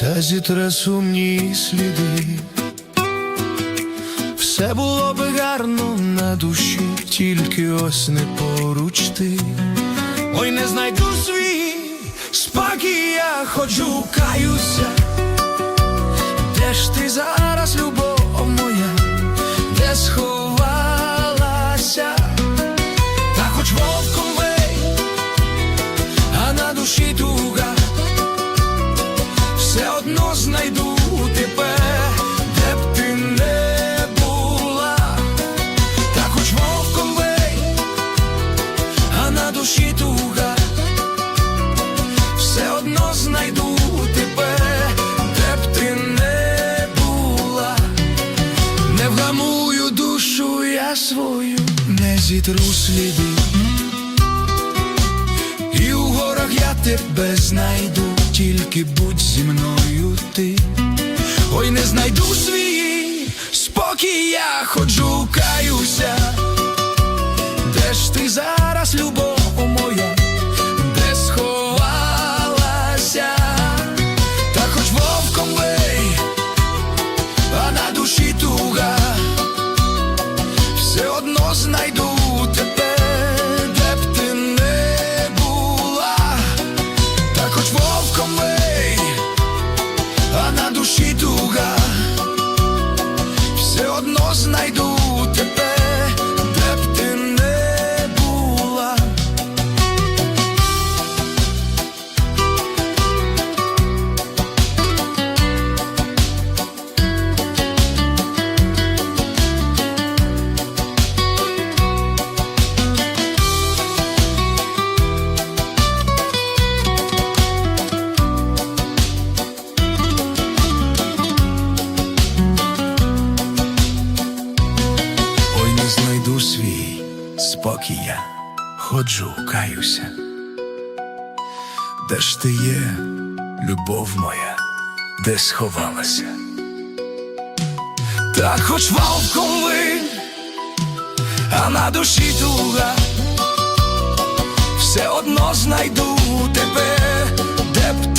та зітре сумні сліди. Все було би гарно на душі, тільки ось не поруч ти. Ой, не знайду свій спокій, я ходжу, каюся. Де ж ти зараз, свою, не зітру сліди. І у горах я тебе знайду, тільки будь зі мною ти. Ой, не знайду свій спокій, я ходжу, каюся. Де ж ти зараз, спокій я, ходжу, каюся. Де ж ти є, любов моя, де сховалася? Та хоч вовком ви, а на душі туга, все одно знайду тебе, де б